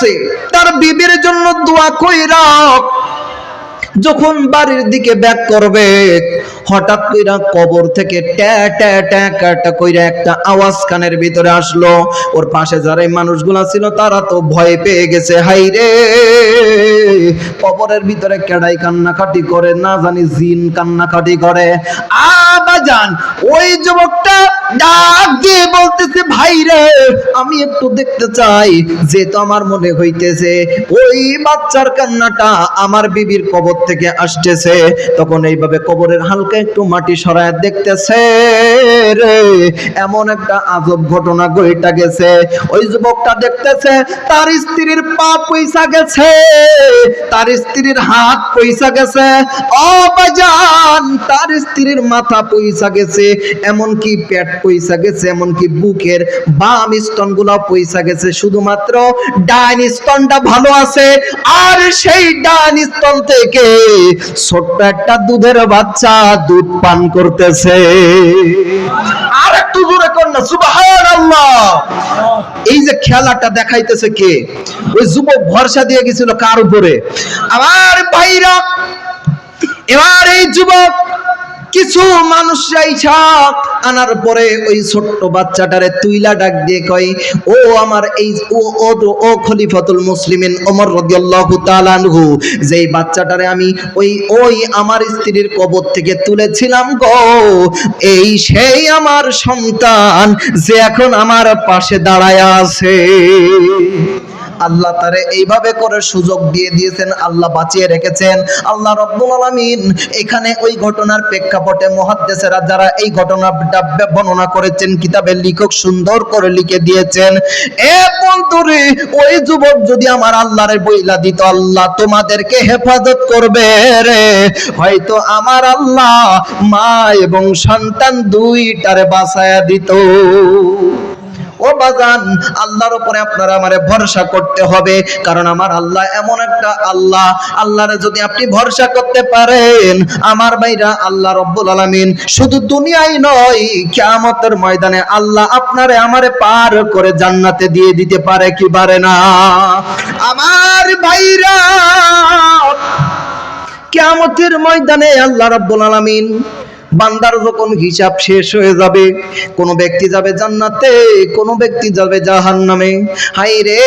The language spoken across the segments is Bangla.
আছে, তার বিবির জন্য দোয়া কইরা যখন বাড়ির দিকে ব্যাক করবে, হঠাৎ কইরা কবর থেকে কইরা একটা আওয়াজ কানের ভিতরে আসলো। ওর পাশে যারা মানুষগুলা ছিল, তারা তো ভয় পেয়ে গেছে। হাই রে! কবরের ভিতরে কেডাই কান্নাকাটি করে, না জানি জিন কান্নাকাটি করে। আবাজান ওই যুবকটা ডাক দিয়ে বলতেছে, ভাই রে, আমি একটু দেখতে চাই, যে তো আমার মনে হইতেছে, ওই বাচ্চার কান্নাটা আমার বিবির কবর থেকে আসতেছে। তখন এইভাবে কবরের হালকা একটু মাটি সরায় দেখতেছে, রে, এমন একটা আজব ঘটনা ঘইটা গেছে। ওই যুবকটা দেখতেছে, তার স্ত্রীর পা পয়সা গেছে, তার স্ত্রীর হাত পয়সা গেছে। ও বাজান তার স্ত্রীর মাথা পয়সা গেছে, এমনকি পেট পয়সা গেছে, এমনকি বুকের বাম স্তনগুলা পয়সা গেছে। শুধুমাত্র ডাইন স্তনটা ভালো আছে, আর সেই ডাইন স্তন থেকে ছোট্ট একটা দুধের বাচ্চা দুধ পান করতেছে। আর একটু জোরে কর না, সুবহানাল্লাহ। এই যে খেলাটা দেখাইতেছে কে? ওই যুবক ভরসা দিয়ে গেছিল কার উপরে? আমার ভাইরা, এবার এই যুবক কিছু মানুষ ইচ্ছা আনার পরে ওই ছোট্ট বাচ্চাটারে তুইলা ডাক দিয়ে কয়, ও আমার এই ও ও খলিফাতুল মুসলিমিন ওমর রাদিয়াল্লাহু তাআলা আনহু, যেই বাচ্চাটারে আমি ওই ওই আমার স্ত্রীর কবর থেকে তুলেছিলাম গো, এই সেই আমার সন্তান যে এখন আমার পাশে দাঁড়ায় আছে। আল্লাহ তারে এইভাবে করে সুযোগ দিয়ে দিয়েছেন, আল্লাহ বাঁচিয়ে রেখেছেন। আল্লাহ রব্বুল আলামিন এখানে ওই ঘটনার প্রেক্ষাপটে মুহাদ্দিসেরা যারা এই ঘটনাটা বর্ণনা করেছেন, কিতাবের লেখক সুন্দর করে লিখে দিয়েছেন, এ বন্ধুরে, ওই যুবক যদি আমার আল্লাহর বইলা দিত, আল্লাহ তোমাদেরকে হেফাজত করবে রে। হয়তো আমার আল্লাহ মা এবং সন্তান দুইটারে বাঁচায়া দিত। ও বাজান আল্লাহর উপরে আপনারা আমারে ভরসা করতে হবে। কারণ আমার আল্লাহ এমন একটা আল্লাহ। আল্লাহরে যদি আপনি ভরসা করতে পারেন, আমার ভাইরা আল্লাহ রব্বুল আলামিন শুধু দুনিয়ায় নয়, কিয়ামতের ময়দানে আল্লাহ আপনারে আমারে পার করে জান্নাতে দিয়ে দিতে পারে কি পারে না? আমার ভাইরা, কিয়ামতের ময়দানে আল্লাহ রাব্বুল আলামিন বান্দার যখন হিসাব শেষ হয়ে যাবে কোন ব্যক্তি যাবে জান্নাতে কোন ব্যক্তি যাবে জাহান্নামে। হাই রে!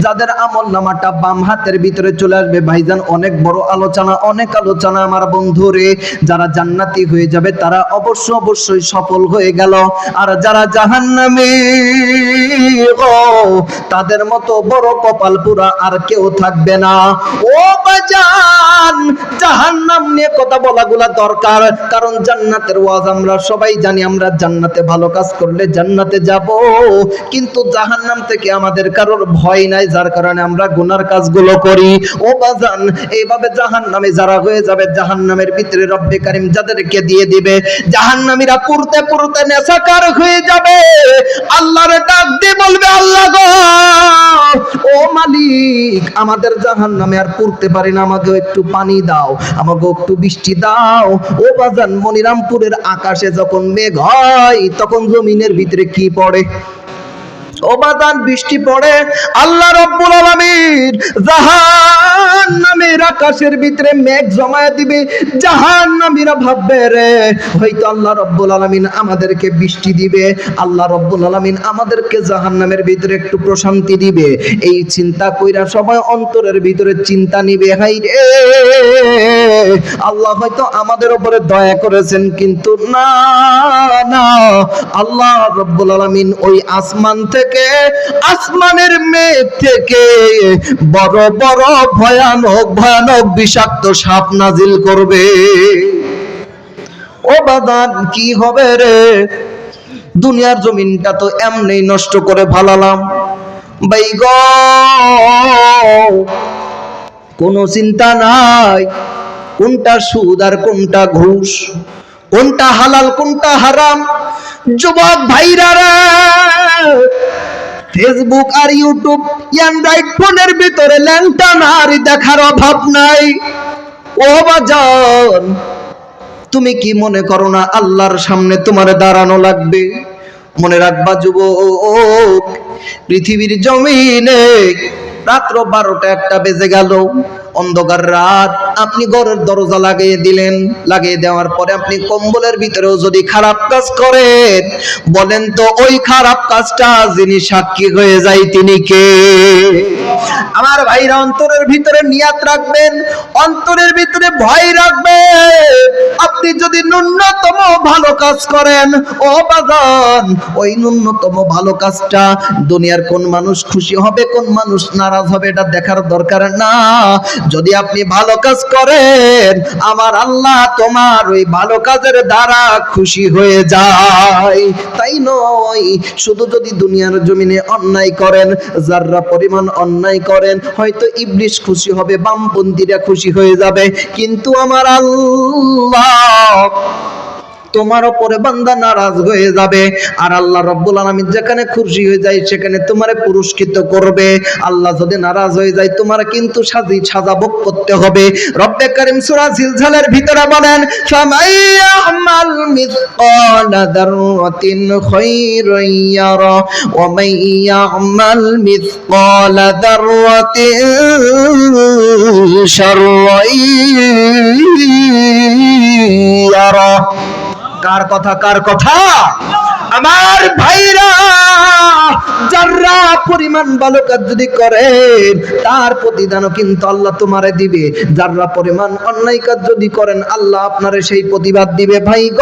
যাদের আমল নামাটা বাম হাতের ভিতরে চলে আসবে ভাইজান অনেক বড় আলোচনা অনেক আলোচনা আমার বন্ধুরে যারা জান্নাতি হয়ে যাবে তারা অবশ্য অবশ্যই সফল হয়ে গেল। আর যারা জাহান্নামে গো, তাদের মতো বড় কপাল পুরা আর কেউ থাকবে না। ও বাজান জাহান্নাম নিয়ে কথা বলাগুলা দরকার। কারণ জান্নাতের ওয়াজ আমরা সবাই জানি, আমরা জান্নাতে ভালো কাজ করলে জান্নাতে যাব। কিন্তু জাহান্নাম থেকে আমাদের কারোর ভয় নাই, যার কারণে আমরা গুনার কাজগুলো করি। ও বাজান, এইভাবে জাহান্নামে যারা হয়ে যাবে, জাহান্নামের ভিতরে রব্বে কারিম যাদেরকে দিয়ে দিবে, জাহান্নামীরা পুরতে পুরতে নেশাকার হয়ে যাবে। আল্লাহর ডাক দিয়ে বলবে, আল্লাহ মালিক, আমাদের জাহান নামে আর পড়তে পারি না, আমাকে একটু পানি দাও, আমাকে একটু বৃষ্টি দাও। ও বাজান, মনিরামপুরের আকাশে যখন মেঘ হয়, তখন জমিনের ভিতরে কি পড়ে? ও বাজান, বৃষ্টি পড়ে। আল্লাহ রব্বুল আলামিন জাহান্নামের আকাশের ভিতরে মেঘ জমায়া দিবে। জাহান্নামীরা ভাববে, রে, হয়তো আল্লাহ রব্বুল আলামিন আমাদেরকে বৃষ্টি দিবে। আল্লাহ রব্বুল আলামিন আমাদেরকে জাহান্নামের ভিতরে একটু প্রশান্তি দিবে। এই চিন্তা কইরা সবাই অন্তরের ভিতরে চিন্তা নিবে, হাই রে, আল্লাহ হয়তো আমাদের উপরে দয়া করেছেন, কিন্তু না না। আল্লাহ রব্বুল আলামিন ওই আসমান থেকে, আসমানের মেঘ থেকে বড় বড় ভয়ানক ভয়ানক বিষাক্ত সাপ নাজিল করবে। ও বাদান, কি হবে রে? দুনিয়ার জমিনটা তো এমনি নষ্ট করে ভালালাম। বাইগ কোনো চিন্তা নাই। কোনটা সুদ আর কোনটা ঘুষ? কোনটা হালাল, কোনটা হারাম? যুবক ভাইরা রে ফেসবুক আর ইউটিউব অ্যান্ড্রয়েড ফোনের ভিতরে ল্যাংটা নারী দেখার অভাব নাই। ও বাজান, তুমি কি মনে করো না আল্লাহর সামনে তোমার দাঁড়ানো লাগবে? মনে রাখবা যুবক, পৃথিবীর জমিনে রাত্র বারোটা একটা বেজে গেল। অন্ধকার রাত। আপনি ঘরের দরজা লাগিয়ে দিলেন। লাগিয়ে দেওয়ার পরে আপনি কম্বলের ভিতরেও যদি খারাপ কাজ করেন, বলেন তো ওই খারাপ কাজটা যিনি সাক্ষী হয়ে যায় তিনি কে? আমার ভাইরা অন্তরের ভিতরে নিয়াত রাখবেন, অন্তরের ভিতরে ভয় রাখবেন। আপনি যদি ন্যূনতম ভালো কাজ করেন, ও বাগান ওই ন্যূনতম ভালো কাজটা দুনিয়ার কোন মানুষ খুশি হবে, কোন মানুষ নারাজ হবে, এটা দেখার দরকার না। যদি আপনি ভালো কাজ করেন, আমার আল্লাহ তোমার ওই ভালো কাজের দ্বারা খুশি হয়ে যায়। তাই নয়, শুধু যদি দুনিয়ার জমিনে অন্যায় করেন, যাররা পরিমাণ অন্যায় করেন, হয়তো ইবলিশ খুশি হবে, বামপন্থীরা খুশি হয়ে যাবে। কিন্তু আমার আল্লাহ তোমার ওপরে বান্দা নারাজ হয়ে যাবে। আর আল্লাহ রব্বুল আলামিন যেখানে খুশি হয়ে যায়, সেখানে তোমারে পুরস্কৃত করবে। আল্লাহ যদি নারাজ হয়ে যায়, তোমার কিন্তু সাজি সাজা ভোগ করতে হবে। রব্বে করিম সূরা জিলজালের ভিতরে বলেন ফামাইয়ামাল মিসকালা দাররাতিন খায়রান ইয়ারা, ওয়া মিসকালা দাররাতিন ইয়ারা। কার কথা কার কথা? আমার ভাইরা, যারা পরিমাণ ভালো কাজ যদি করেন তার প্রতিদানও কিন্তু আল্লাহ তোমারে দিবে। যারা পরিমাণ অন্যায় কাজ যদি করেন, আল্লাহ আপনারে সেই প্রতিবাদ দিবে। ভাই গ,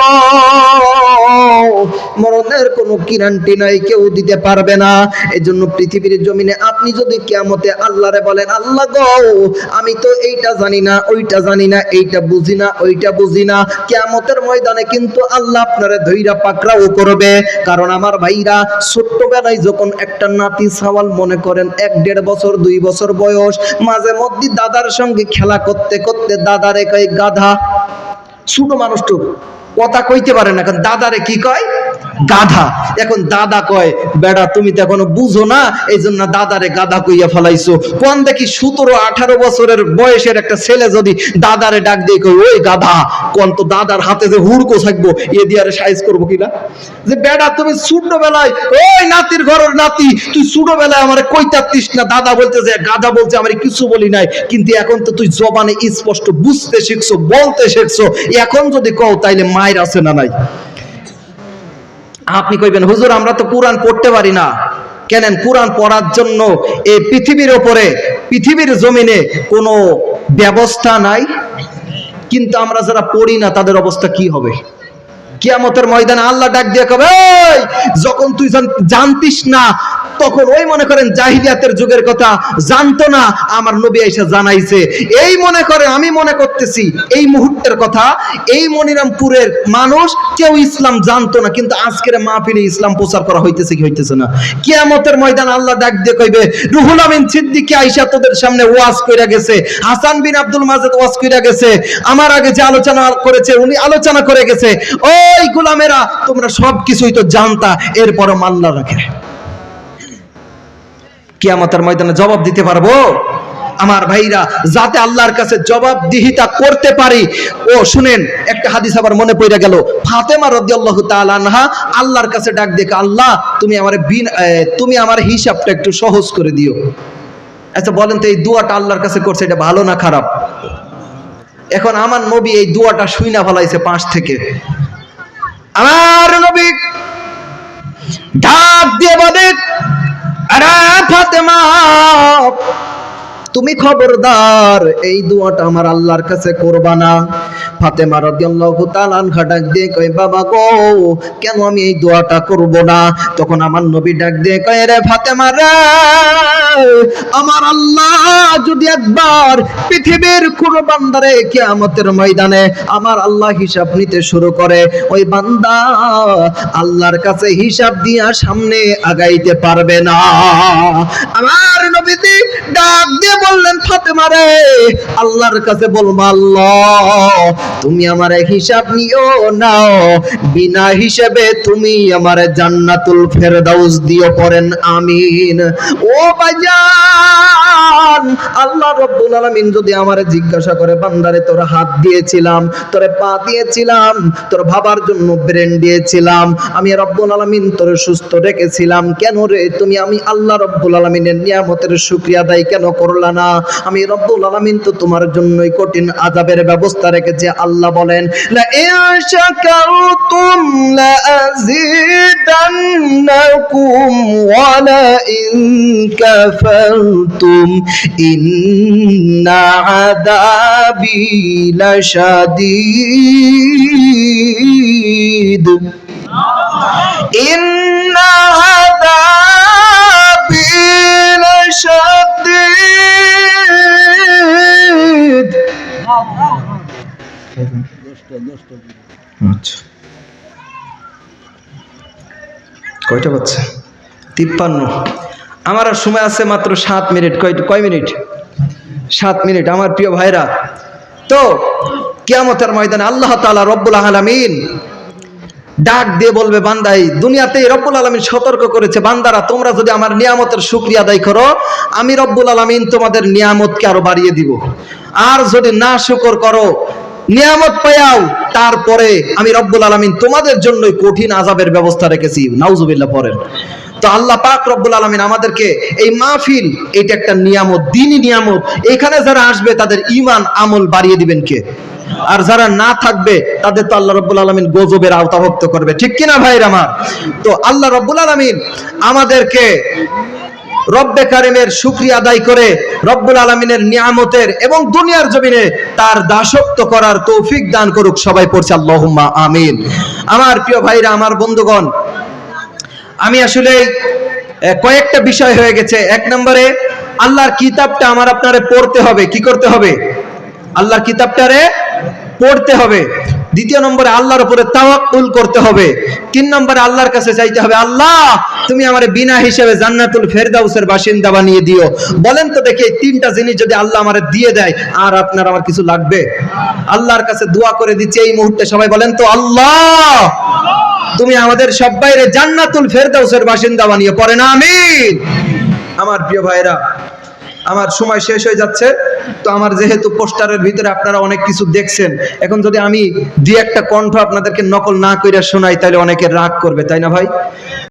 মরণের কোনো গ্যারান্টি নাই, কেউ দিতে পারবে না। এজন্য পৃথিবীর জমিনে আপনি যদি কিয়ামতে আল্লাহরে বলেন, আল্লাহ গো, আমি তো এইটা জানি না, ওইটা জানি না, এইটা বুঝি না, ওইটা বুঝি না। কিয়ামতের ময়দানে কিন্তু আল্লাহ আপনারে ধৈরা পাকড়াও করবে। কারণ আমার ভাইরা ছোট্টবেলায় যখন একটা নাতি সাওয়াল মনে করেন, এক দেড় বছর, দুই বছর বয়স, মাঝে মধ্যে দাদার সঙ্গে খেলা করতে করতে দাদারে কয়, গাধা, ছোট মানুষ তো, কথা কইতে পারে না। কারণ দাদারে কি কয়? গাধা। এখন দাদা কয় বেড়া তুমি তো এখনও বুঝো না এই জন্য দাদারে গাধা কইয়া ফেলাইছো। কোন দেখি সতেরো, আঠারো বছরের বয়সের একটা ছেলে যদি দাদারে ডাক দিয়ে কই ওই গাধা, কোন তো দাদার হাতে যে হুড়কো থাকব, এ দিয়ে সাইজ করব কিনা যে বেড়া তুমি ছোটবেলায়, ওই নাতির ঘরের নাতি, তুই ছোটবেলায় আমার কইতাতিস না, দাদা বলতে যে, গাধা বলছে আমার কিছু বলি নাই, কিন্তু এখন তো তুই জবানে স্পষ্ট বুঝতে শিখছো, বলতে শিখছো। এখন যদি কও, তাইলে মায়ের আছে না নাই? আপনি কইবেন, হুজুর, আমরা তো কোরআন পড়তে পারি না। কেনেন, কোরআন পড়ার জন্য এই পৃথিবীর ওপরে, পৃথিবীর জমিনে কোনো ব্যবস্থা নাই? কিন্তু আমরা যারা পড়ি না, তাদের অবস্থা কি হবে? কিয়ামতের ময়দানে আল্লাহ ডাক দিয়ে কবে যখন তুই জানতিস না, তখন ওই মনে করেন জাহিলিয়াতের যুগের কথা, জানতো না, আমার নবী এসে জানাইছে। এই মনে করে আমি মনে করতেছি, এই মুহূর্তের কথা, এই মনিরামপুরের মানুষ কেউ ইসলাম জানতো না, কিন্তু আজকের মাহফিলে ইসলাম প্রচার করা হইতেছে কি হইতেছে না। কিয়ামতের ময়দান আল্লাহ ডাক দিয়ে কইবে, রুহুল আমিন সিদ্দিকী আইসা তোদের সামনে ওয়াজ কইরা গেছে, হাসান বিন আব্দুল মাজেদ ওয়াজ কইরা গেছে, আমার আগে যে আলোচনা করেছে, উনি আলোচনা করে গেছে ওই গোলামেরা, তোমরা সব কিছুই তো জানতা, এরপরও মাল্লা রাখে। কিয়ামতের ময়দানে জবাব দিতে পারব? আমার ভাইরা, যাতে আল্লাহর কাছে জবাবদিহিতা করতে পারি, ও শুনেন, একটা হাদিস আবার মনে পড়ে গেল। ফাতেমা রাদিয়াল্লাহু তাআলা আনহা আল্লাহর কাছে ডাক দেখে, আল্লাহ, তুমি আমার বিন তুমি আমার হিসাবটা একটু সহজ করে দিও। আচ্ছা বলেন তো এই দুয়াটা আল্লাহর কাছে করছে, এটা ভালো না খারাপ? এখন আমার নবী এই দুয়াটা শুইনা ফলাইছে পাঁচ থেকে। আমার নবী ঢাক দিয়ে বলে আরে ফাতেমা তুমি খবরদার, এই দোয়াটা আমার আল্লাহর কাছে করবা না। ফাতেমা রাদিয়াল্লাহু তাআলা আনহা ডাক দিয়ে কয়, বাবা গো, কেন আমি এই দোয়াটা করব না? তখন আমার নবী ডাক দিয়ে কয় রে ফাতেমা রে, আমার আল্লাহ যদি একবার পৃথিবীর কোন বান্দারে কিয়ামতের ময়দানে আমার আল্লাহ হিসাব নিতে শুরু করে, ওই বান্দা আল্লাহর কাছে হিসাব দিয়া সামনে আগাইতে পারবে না। আমার নবীজি ডাক দিয়ে বললেন, ফাতেমা রে, আল্লাহর কাছে বলব, আল্লাহ, তুমি আমার হিসাব নিও নাও বিনা হিসাবে তুমি আমার জান্নাতুল ফেরদাউস দিও পড়েন আমিন। ও বাজান আল্লাহ রব্বুল আলামিন যদি আমারে জিজ্ঞাসা করে, বান্দারে, তোর হাত দিয়েছিলাম, তোরে পা দিয়েছিলাম, তোর ভাবার জন্য ব্রেন দিয়েছিলাম, আমি রব্বুল আলামিন তোর সুস্থ রেখেছিলাম, কেন রে? তুমি আমি আল্লাহ রব্বুল আলামিনের নিয়ামতের শুকরিয়া আদায় কেন করলা না। আমি রব্বুল আলামিন তো তোমার জন্যই কঠিন ব্যবস্থা রেখেছে, আল্লাহ বলেন লা ইন শাকারতুম লা আযীদান্নাকুম ওয়া ইন ইন্না আযাবি লাশাদীদ। ইন্না আযাবি লাশাদীদ। আচ্ছা। কয়টা বাচ্চা তিপ্পান্ন। আমার আর সময় আছে মাত্র সাত মিনিট। কয় কয় মিনিট? সাত মিনিট। আমার প্রিয় ভাইরা, তো কিয়ামতের ময়দানে আল্লাহ তাআলা রব্বুল আলামিন ডাক দিয়ে বলবে, বান্দাই দুনিয়াতে রব্বুল আলমিন সতর্ক করেছে। বান্দারা, তোমরা যদি আমার নিয়ামতের শুক্রিয়া আদায় করো, আমি রব্বুল আলমিন তোমাদের নিয়ামতকে আরও বাড়িয়ে দিব। আর যদি না শুকর করো নিয়ামত পায়াও তারপরে আমি রব্বুল আলমিন তোমাদের জন্যই কঠিন আজাবের ব্যবস্থা রেখেছি। নাউজুবিল্লাহ পড়েন। তো আল্লাহ পাক রব্বুল আলমিন আমাদেরকে এই মাহফিল, এটা একটা নিয়ামত, দিনই নিয়ামত। এখানে যারা আসবে, তাদের ইমান আমল বাড়িয়ে দিবেন কে? আর যারা না থাকবে, তাদের তো আল্লাহ রব্বুল আলমিন গজবের আওতাভুক্ত করবে। ঠিক কিনা ভাইর আমার? তো আল্লাহ রব্বুল আলমিন আমাদেরকে রব্বে কারিমের শুক্রিয়া আদায় করে রব্বুল আলমিনের নিয়ামতের এবং দুনিয়ার জমিনে তার দাসত্ব করার তৌফিক দান করুক সবাই পড়ছে আল্লাহুম্মা আমিন। আমার প্রিয় ভাইরা, আমার বন্ধুগণ, আমি আসলে কয়েকটা বিষয় হয়ে গেছে। এক নম্বরে, আল্লাহর কিতাবটা আমার আপনারে পড়তে হবে। কি করতে হবে? আল্লাহর কিতাবটারে পড়তে হবে। দ্বিতীয় নম্বরে আল্লাহর উপরে তাওয়াক্কুল করতে হবে। তিন নম্বরে আল্লাহর কাছে চাইতে হবে, আল্লাহ, তুমি আমার বিনা হিসেবে জান্নাতুল ফেরদাউসের বাসিন্দা বানিয়ে দিও। বলেন তো দেখি এই তিনটা জিনিস যদি আল্লাহ আমারে দিয়ে দেয়, আর আপনার আমার কিছু লাগবে? আল্লাহর কাছে দোয়া করে দিচ্ছি এই মুহূর্তে সবাই বলেন তো, আল্লাহ, তুমি আমাদের সবাইরে জান্নাতুল ফেরদাউসের বাসিন্দা বানিয়ে পড়ে না, আমিন। আমার প্রিয় ভাইরা আমার সময় শেষ হয়ে যাচ্ছে। তো আমার যেহেতু পোস্টারের ভিতরে আপনারা অনেক কিছু দেখছেন, এখন যদি আমি দুই একটা কণ্ঠ আপনাদেরকে নকল না কইরা শোনাই, তাহলে অনেকে রাগ করবে, তাই না ভাই?